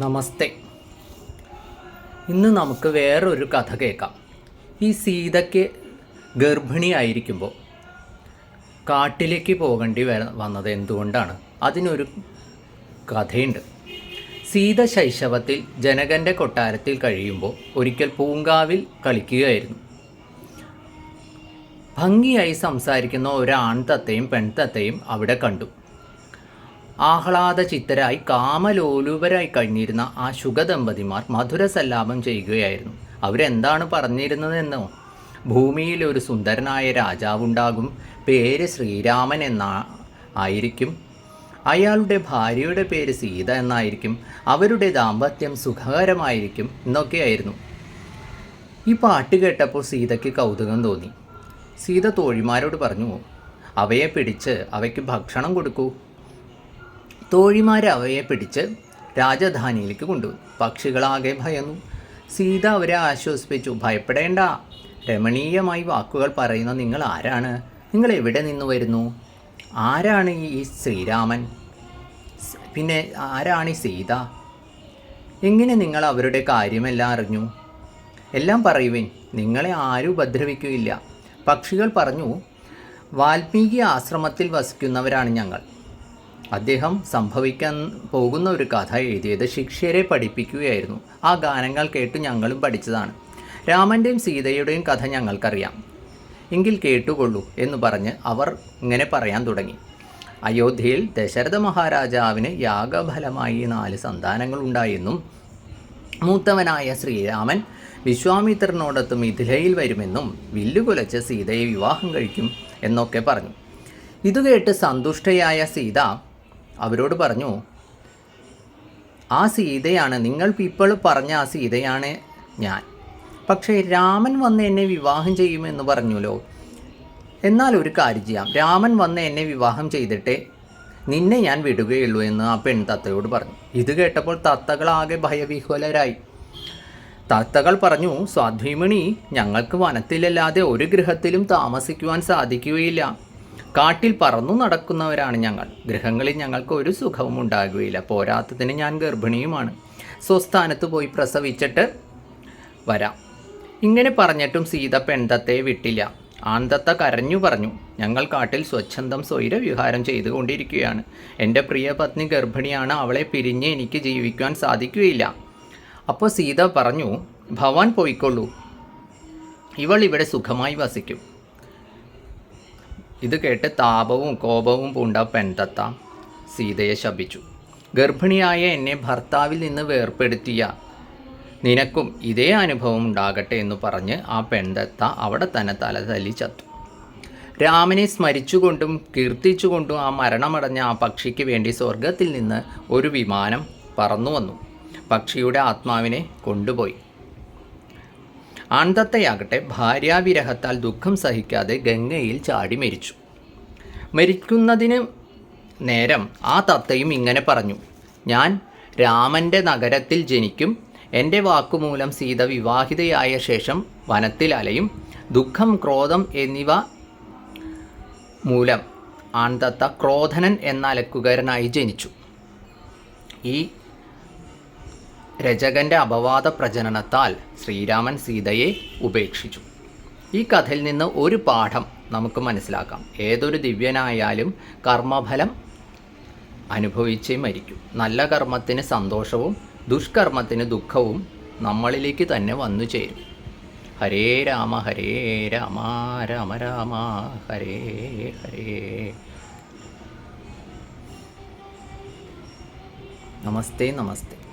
നമസ്തേ. ഇന്ന് നമുക്ക് വേറൊരു കഥ കേൾക്കാം. ഈ സീതയ്ക്ക് ഗർഭിണിയായിരിക്കുമ്പോൾ കാട്ടിലേക്ക് പോകേണ്ടി വര വന്നത് എന്തുകൊണ്ടാണ്? അതിനൊരു കഥയുണ്ട്. സീത ശൈശവത്തിൽ ജനകന്റെ കൊട്ടാരത്തിൽ കഴിയുമ്പോൾ ഒരിക്കൽ പൂങ്കാവിൽ കളിക്കുകയായിരുന്നു. ഭംഗിയായി സംസാരിക്കുന്ന ഒരു ആൺതത്തയും പെൺതത്തയും അവിടെ കണ്ടു. ആഹ്ലാദ ചിത്തരായി കാമലോലുപരായി കഴിഞ്ഞിരുന്ന ആ ശുഗദമ്പതിമാർ മധുരസല്ലാപം ചെയ്യുകയായിരുന്നു. അവരെന്താണ് പറഞ്ഞിരുന്നതെന്നോ? ഭൂമിയിൽ ഒരു സുന്ദരനായ രാജാവുണ്ടാകും. പേര് ശ്രീരാമൻ എന്ന ആയിരിക്കും. അയാളുടെ ഭാര്യയുടെ പേര് സീത എന്നായിരിക്കും. അവരുടെ ദാമ്പത്യം സുഖകരമായിരിക്കും എന്നൊക്കെയായിരുന്നു. ഈ പാട്ട് കേട്ടപ്പോൾ സീതയ്ക്ക് കൗതുകം തോന്നി. സീത തോഴിമാരോട് പറഞ്ഞു അവയെ പിടിച്ച് അവയ്ക്ക് ഭക്ഷണം കൊടുക്കൂ. തോഴിമാർ അവയെ പിടിച്ച് രാജധാനിയിലേക്ക് കൊണ്ടുപോയി പക്ഷികളാകെ ഭയന്നു. സീത അവരെ ആശ്വസിപ്പിച്ചു. ഭയപ്പെടേണ്ട. രമണീയമായി വാക്കുകൾ പറയുന്ന നിങ്ങൾ ആരാണ്? നിങ്ങൾ എവിടെ നിന്ന് വരുന്നു? ആരാണ് ഈ ശ്രീരാമൻ? പിന്നെ ആരാണ് ഈ സീത? എങ്ങനെ നിങ്ങൾ അവരുടെ കാര്യമെല്ലാം അറിഞ്ഞു? എല്ലാം പറയുവിൻ. നിങ്ങളെ ആരും ഉപദ്രവിക്കുകയില്ല. പക്ഷികൾ പറഞ്ഞു വാൽമീകി ആശ്രമത്തിൽ വസിക്കുന്നവരാണ് ഞങ്ങൾ. അദ്ദേഹം സംഭവിക്കാൻ പോകുന്ന ഒരു കഥ എഴുതിയത് ശിഷ്യരെ പഠിപ്പിക്കുകയായിരുന്നു. ആ ഗാനങ്ങൾ കേട്ട് ഞങ്ങളും പഠിച്ചതാണ്. രാമന്റെയും സീതയുടെയും കഥ ഞങ്ങൾക്കറിയാം. എങ്കിൽ കേട്ടുകൊള്ളൂ എന്ന് പറഞ്ഞ് അവർ ഇങ്ങനെ പറയാൻ തുടങ്ങി. അയോധ്യയിൽ ദശരഥ മഹാരാജാവിന് യാഗഫലമായി നാല് സന്താനങ്ങളുണ്ടായെന്നും മൂത്തവനായ ശ്രീരാമൻ വിശ്വാമിത്രനോടൊത്ത് മിഥിലയിൽ വരുമെന്നും വില്ലുകുലച്ച് സീതയെ വിവാഹം കഴിക്കും എന്നൊക്കെ പറഞ്ഞു. ഇതുകേട്ട് സന്തുഷ്ടയായ സീത അവരോട് പറഞ്ഞു ആ സീതയാണ് നിങ്ങൾ ഇപ്പോൾ പറഞ്ഞ ആ സീതയാണ് ഞാൻ. പക്ഷേ രാമൻ വന്ന് എന്നെ വിവാഹം ചെയ്യുമെന്ന് പറഞ്ഞല്ലോ. എന്നാൽ ഒരു കാര്യം ചെയ്യാം. രാമൻ വന്ന് എന്നെ വിവാഹം ചെയ്തിട്ടേ നിന്നെ ഞാൻ വിടുകയുള്ളൂ എന്ന് ആ പെൺ തത്തയോട് പറഞ്ഞു. ഇത് കേട്ടപ്പോൾ തത്തകളാകെ ഭയവിഹ്വലരായി. തത്തകൾ പറഞ്ഞു സ്വാധ്വീമണി ഞങ്ങൾക്ക് വനത്തിലല്ലാതെ ഒരു ഗൃഹത്തിലും താമസിക്കുവാൻ സാധിക്കുകയില്ല. കാട്ടിൽ പറന്നു നടക്കുന്നവരാണ് ഞങ്ങൾ. ഗൃഹങ്ങളിൽ ഞങ്ങൾക്ക് ഒരു സുഖവും ഉണ്ടാകുകയില്ല. പോരാത്തതിന് ഞാൻ ഗർഭിണിയുമാണ്. സ്വസ്ഥാനത്ത് പോയി പ്രസവിച്ചിട്ട് വരാം. ഇങ്ങനെ പറഞ്ഞിട്ടും സീത പെൺതത്തെ വിട്ടില്ല. ആന്തത്ത കരഞ്ഞു പറഞ്ഞു ഞങ്ങൾ കാട്ടിൽ സ്വച്ഛന്തം സ്വൈരവിഹാരം ചെയ്തുകൊണ്ടിരിക്കുകയാണ്. എന്റെ പ്രിയ പത്നി ഗർഭിണിയാണ്. അവളെ പിരിഞ്ഞ് എനിക്ക് ജീവിക്കുവാൻ സാധിക്കുകയില്ല. അപ്പോൾ സീത പറഞ്ഞു ഭവാൻ പോയിക്കൊള്ളൂ. ഇവൾ ഇവിടെ സുഖമായി വസിക്കും. ഇത് കേട്ട് താപവും കോപവും പൂണ്ട പെൺതത്ത സീതയെ ശപിച്ചു. ഗർഭിണിയായ എന്നെ ഭർത്താവിൽ നിന്ന് വേർപ്പെടുത്തിയ നിനക്കും ഇതേ അനുഭവം ഉണ്ടാകട്ടെ എന്ന് പറഞ്ഞ് ആ പെൺതത്ത അവിടെ തന്നെ തല തല്ലി ചത്തു. രാമനെ സ്മരിച്ചുകൊണ്ടും കീർത്തിച്ചുകൊണ്ടും ആ മരണമടഞ്ഞ ആ പക്ഷിക്ക് വേണ്ടി സ്വർഗത്തിൽ നിന്ന് ഒരു വിമാനം പറന്നു വന്നു പക്ഷിയുടെ ആത്മാവിനെ കൊണ്ടുപോയി. ആൺതത്തയാകട്ടെ ഭാര്യാവിരഹത്താൽ ദുഃഖം സഹിക്കാതെ ഗംഗയിൽ ചാടി മരിച്ചു. മരിക്കുന്നതിന് നേരം ആ തത്തയും ഇങ്ങനെ പറഞ്ഞു ഞാൻ രാമന്റെ നഗരത്തിൽ ജനിക്കും എന്റെ വാക്കുമൂലം സീത വിവാഹിതയായ ശേഷം വനത്തിൽ അലയും ദുഃഖം ക്രോധം എന്നിവ മൂലം ആൺതത്ത ക്രോധനൻ എന്ന അലക്കുകാരനായി ജനിച്ചു. ഈ രചകന്റെ അപവാദ പ്രജനനത്താൽ ശ്രീരാമൻ സീതയെ ഉപേക്ഷിച്ചു. ഈ കഥയിൽ നിന്ന് ഒരു പാഠം നമുക്ക് മനസ്സിലാക്കാം. ഏതൊരു ദിവ്യനായാലും കർമ്മഫലം അനുഭവിച്ചേ മരിക്കും. നല്ല കർമ്മത്തിന് സന്തോഷവും ദുഷ്കർമ്മത്തിന് ദുഃഖവും നമ്മളിലേക്ക് തന്നെ വന്നു ചേരും. ഹരേ രാമ ഹരേ രാമ രാമ രാമ ഹരേ ഹരേ. നമസ്തേ നമസ്തേ.